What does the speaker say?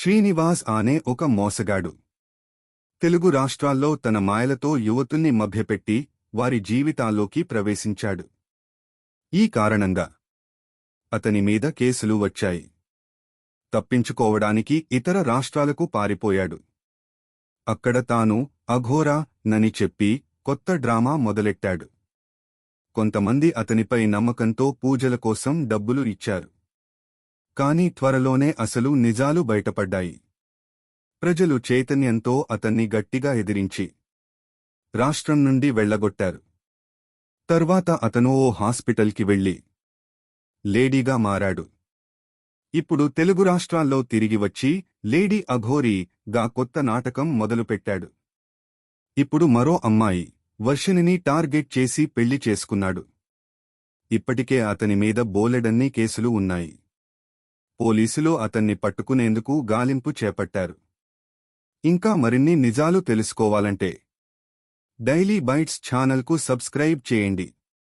శ్రీనివాస్ అనే ఒక మోసగాడు. తెలుగు రాష్ట్రాల్లో తన మాయలతో యువతుల్ని మభ్యపెట్టి వారి జీవితాల్లోకి ప్రవేశించాడు. ఈ కారణంగా అతని మీద కేసులు వచ్చాయి. తప్పించుకోవడానికి ఇతర రాష్ట్రాలకు పారిపోయాడు. అక్కడ తాను అఘోరా నని చెప్పి కొత్త డ్రామా మొదలెట్టాడు. కొంతమంది అతనిపై నమ్మకంతో పూజల కోసం డబ్బులు ఇచ్చారు. కాని త్వరలోనే అసలు నిజాలు బయటపడ్డాయి. ప్రజలు చైతన్యంతో అతన్ని గట్టిగా ఎదిరించి రాష్ట్రం నుండి వెళ్ళగొట్టారు తర్వాత అతను ఓ హాస్పిటల్కి వెళ్ళి లేడీగా మారాడు. ఇప్పుడు తెలుగు రాష్ట్రాల్లో తిరిగి వచ్చి లేడీ అఘోరీ గా కొత్త నాటకం మొదలుపెట్టాడు. ఇప్పుడు మరో అమ్మాయి వర్షినిని టార్గెట్ చేసి పెళ్ళి చేసుకున్నాడు. ఇప్పటికే అతని మీద బోలెడన్ని కేసులు ఉన్నాయి. పోలీసులు అతన్ని పట్టుకునేందుకు గాలింపు చేపట్టారు. ఇంకా మరిన్ని నిజాలు తెలుసుకోవాలంటే డైలీ బైట్స్ ఛానల్కు సబ్స్క్రైబ్ చేయండి.